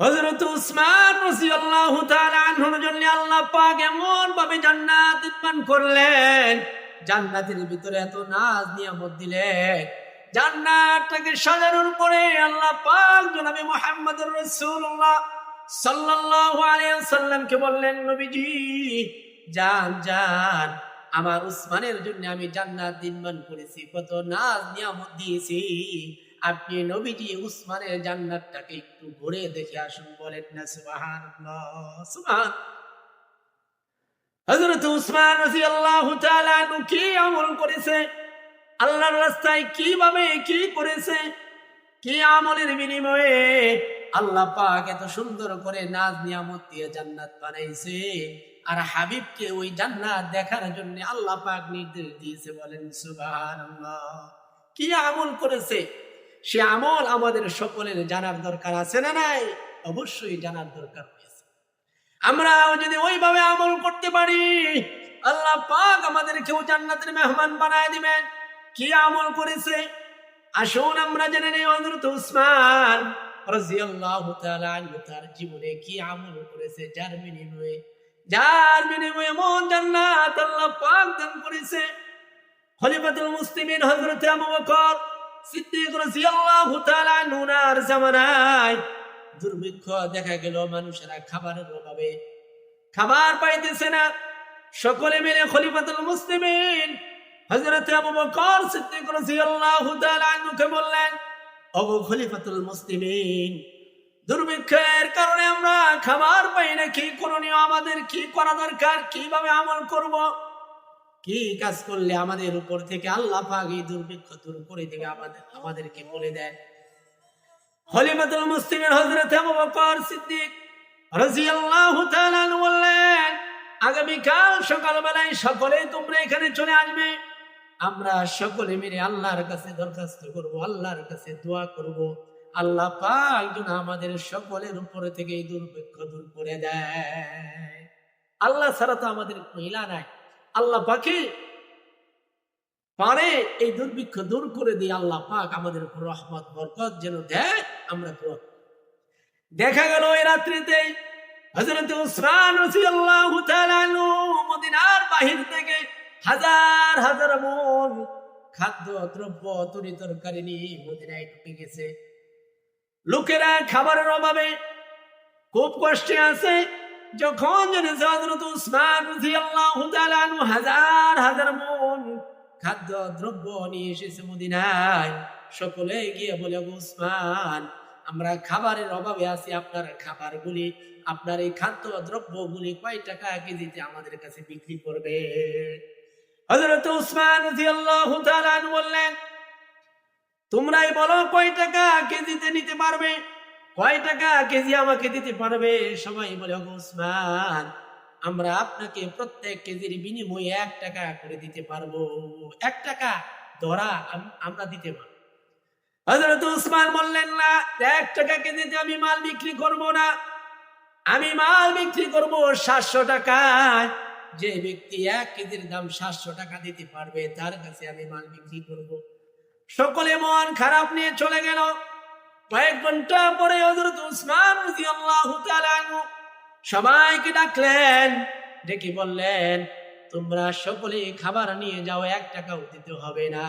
হযরত উসমান রাদিয়াল্লাহু তাআলা আনহুর জন্য আল্লাহ পাক এমন ভাবে জান্নাত নির্মাণ করলেন। জান্নাতের ভিতরে এত নাজ নিয়ামত দিলেন। জান্নাতটাকে সাজানোর পরে আল্লাহ পাক জনাবে মুহাম্মদুর রাসূলুল্লাহ সাল্লাল্লাহু আলাইহি ওয়াসাল্লামকে বললেন, নবীজি, যান যান। আমার উসমানের জন্য আমি জান্নাত নির্মাণ করেছি। কত নাজ নিয়ামত দিয়েছি। আপনি নবীজি উসমানের জান্নাতটাকে একটু ঘুরে দেখে আসুন, বলেন না, সুবহানাল্লাহ, সুবহান। হযরত উসমান রাদিয়াল্লাহু তাআলা কি আমল করেছে? আল্লাহর রাস্তায় কীভাবে কি করেছে? কি আমলের বিনিময়ে আল্লাহ পাক এত সুন্দর করে নাজ নিয়ামত দিয়ে জান্নাত বানাইছে? আর হাবিবকে ওই জান্নাত দেখার জন্য আল্লাহ পাক নির্দেশ দিয়েছে, বলেন সুবহানাল্লাহ। কি আমল করেছে? সে আমল আমাদের সকলের জানার দরকার আছে না নাই? অবশ্যই জানার দরকার রয়েছে আমরাও যদি ওইভাবে আমল করতে পারি, আল্লাহ পাক আমাদেরকেও জান্নাতের মেহমান বানায় দিবেন। কি আমল করেছে? আসুন আমরা জেনে নেই হযরত উসমান তার জীবনে কি আমল করেছে, যার বিনিময়ে যার বিনিময়ে এমন জান্নাত আল্লাহ পাক দান করেছে। খলিফাতুল মুসলিমিন হযরত আবু বকর সিদ্দিক রাদিয়াল্লাহু তাআলা নুনার জামানায় দুর্ভিক্ষ দেখা গেল মানুষেরা খাবারের অভাবে। খাবার পাইতেছে না। সকলে মিলে খলিফাতুল মুসলিমিন হযরত আবু বকর সিদ্দিক রাদিয়াল্লাহু তাআলা আনহুকে বললেন, ওগো খলিফাতুল মুসলিমিন, দুর্ভিক্ষের কারণে আমরা খাবার পাই না, কি করণীয়? আমাদের কি করা দরকার? কীভাবে আমল করব? কি কাজ করলে আমাদের উপর থেকে আল্লাহ পাক এই দুর্ভিক্ষ দূর করে দেবে, আমাদের আমাদেরকে বলে দেন খলিফাতুল মুসলিমের হযরত আবু বকর সিদ্দিক রাদিয়াল্লাহু তাআলা বললেন, আগামীকাল সকালবেলায় সকলে তোমরা এখানে চলে আসবে। আমরা সকলে মিলে আল্লাহর কাছে দরখাস্ত করব, আল্লাহর কাছে দোয়া করব। আল্লাহ পাক যেন আমাদের সকলের উপরে থেকে এই দুর্ভিক্ষ দূর করে দেয়। আল্লাহ ছাড়া তো আমাদের মহিলা নাই। আল্লাহ পাখি পারে এই দুর্ভিক্ষ দূর করে দিয়ে আল্লাহ পাক আমাদের উপর রহমত, বরকত যেন দেয় আমরা দেখা গেল এই রাত্রিতে হযরত উসমান রাদিয়াল্লাহু তাআলা মদিনার বাহির থেকে হাজার হাজার মন খাদ্য, দ্রব্য, তরি তরকারি নিয়ে মদিনায় ঢুকে গেছে। লোকেরা খাবারের অভাবে খুব কষ্টে আছে। যখন জেনেছে হযরত উসমান রাদিয়াল্লাহু হাজার হাজার মন খাদ্য দ্রব্য নিয়ে এসেছে মদিনায়। সকলে গিয়ে বলে, "ওগো উসমান, আমরা খাবারের অভাবে আছি, আপনার খাবারগুলি, আপনার এই খাদ্য দ্রব্যগুলি কয় টাকা কেজিতে আমাদের কাছে বিক্রি করবে? হযরত উসমান বললেন, তোমরাই বলো কয় টাকা কেজিতে নিতে পারবে? কয় টাকা কেজি আমাকে দিতে পারবে? সবাই বলে, "ওগো উসমান আমরা আপনাকে প্রত্যেক কেজির বিনিময়ে এক টাকা করে দিতে পারব। এক টাকা ধরা আমরা দিতে পারব। হযরত উসমান বললেন, না, এক টাকা কেজিতে আমি মাল বিক্রি করব না। আমি মাল বিক্রি করব সাতশো টাকায়। যে ব্যক্তি এক কেজির দাম সাতশো টাকা দিতে পারবে, তার কাছে আমি মাল বিক্রি করব। সকলে মন খারাপ নিয়ে চলে গেল। কয়েক ঘণ্টা পরে হযরত উসমান রাদিয়াল্লাহু তাআলা সবাইকে ডাকলেন, ডেকে বললেন, তোমরা সকলে খাবার নিয়ে যাও, এক টাকাও দিতে হবে না।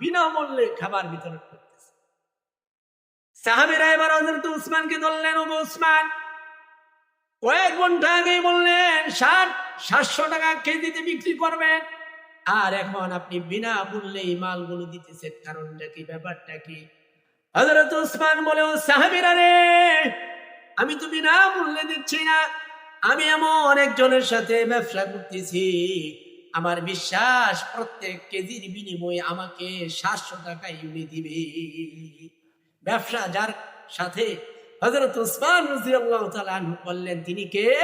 বিনামূল্যে খাবার বিতরণ করতেছে। সাহাবীরা এবার হযরত উসমানকে ধরলেন ও উসমান, কয়েক ঘণ্টা আগেই বললেন, ষাট, সাতশো টাকা কেজিতে বিক্রি করবেন আর এখন আপনি বিনা মূল্যে এই মালগুলো দিতেছেন, কারণটা কি, ব্যাপারটা কি? হযরত উসমান বলে, ও সাহাবীরা রে আমি তো বিনা মূল্যে দিচ্ছি না। আমি এমন একজনের সাথে ব্যবসা করতেছি। আমার বিশ্বাস প্রত্যেক কেজির বিনিময়ে আমাকে সাতশো টাকা ইউনি দিবে। ব্যবসা যার সাথে হযরত উসমান রাদিয়াল্লাহু তাআলা আনহু বললেন, তিনি কে?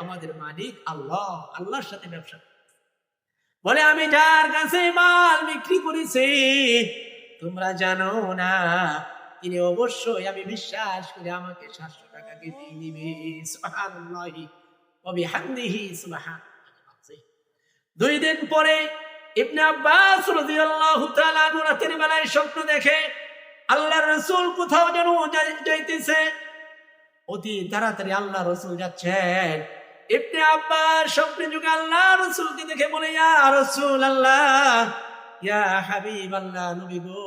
আমাদের মালিক আল্লাহ। আল্লাহর সাথে ব্যবসা। বলে, আমি যার কাছে মাল বিক্রি করেছি, তোমরা জানো না তিনি অবশ্যই, আমি বিশ্বাস করি আমাকে সাতশো টাকা কেজি দিবে। দুই দিন পরে ইবনে আব্বাস রাতের বেলায় স্বপ্ন দেখে কোথাও যেন যাইতেছে। অতি তাড়াতাড়ি আল্লাহ রসুল যাচ্ছেন। ইবনে আব্বাস স্বপ্নে যুগে আল্লাহ রসুলকে দেখে বলে, ইয়া আল্লাহ ইয়া হাবিব আল্লাহ নবী গো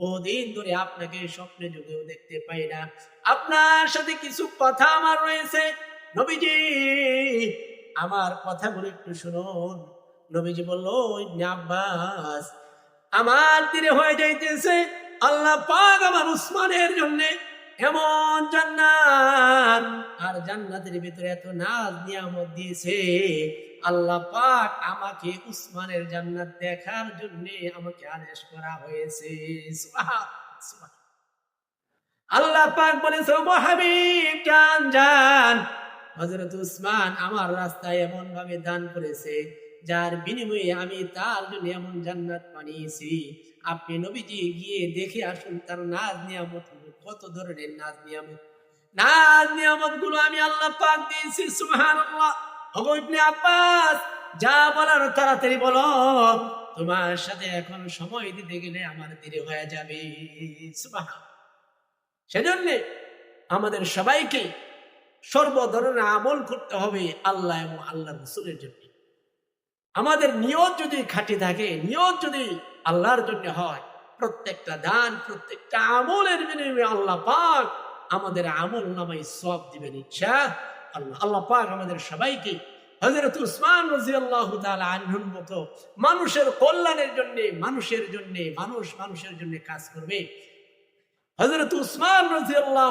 বহুদিন ধরে আপনাকে স্বপ্নে যুগেও দেখতে পাই না। আপনার সাথে কিছু কথা আমার রয়েছে। নবীজি, আমার কথাগুলো একটু শুনুন। নবীজি বলল আব্বাস, আমার তীরে হয়ে যাইতেছে আল্লাহ পাক আমার উসমানের জন্য এমন জান্নাত। আর জান্নাতের ভিতরে এত নাজ নিয়ামত দিয়েছে। আল্লাহ পাক আমাকে উসমানের জান্নাত দেখার জন্য আমাকে আদেশ করা হয়েছে। আল্লাহ পাক বলেছে, "ও হাবিব জান জান। হযরত উসমান আমার রাস্তায় এমন ভাবে দান করেছে, যার বিনিময়ে আমি তার জন্য এমন জান্নাত বানিয়েছি। আপনি নবীজি গিয়ে দেখে আসুন, তার নাজ নিয়ামত কত ধরনের নাজ নিয়ামত। নাজ নিয়ামতগুলো আমি আল্লাহ পাক দিয়েছি ইবনে আব্বাস, যা বলার তাড়াতাড়ি বলো। তোমার সাথে এখন সময় দিতে গেলে আমার দেরি হয়ে যাবে। সেজন্য আমাদের সবাইকে সর্ব ধরনের আমল করতে হবে আল্লাহ এবং আল্লাহ রসুলের জন্য। আমাদের নিয়ত যদি খাঁটি থাকে, নিয়ত যদি আল্লাহর জন্য হয়, প্রত্যেকটা দান, প্রত্যেকটা আমলের বিনিময়ে আল্লাহ পাক আমাদের আমল নামাই সব দিবেন ইচ্ছা আল্লাহ। আল্লাহ পাক আমাদের সবাইকে হজরত উসমান রাজি আল্লাহ আনহুর মতো মানুষের কল্যাণের জন্য, মানুষের জন্য, মানুষ মানুষের জন্য কাজ করবে। হজরত উসমান রাজি আল্লাহ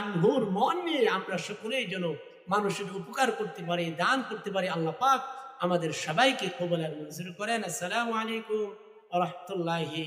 আনহুর মন নিয়ে আমরা সকলেই যেন মানুষের উপকার করতে পারি, দান করতে পারি, আল্লাহ পাক আমাদের সবাইকে কবল আর মঞ্জুর করেন। আসসালামু আলাইকুম রহমতুল্লাহি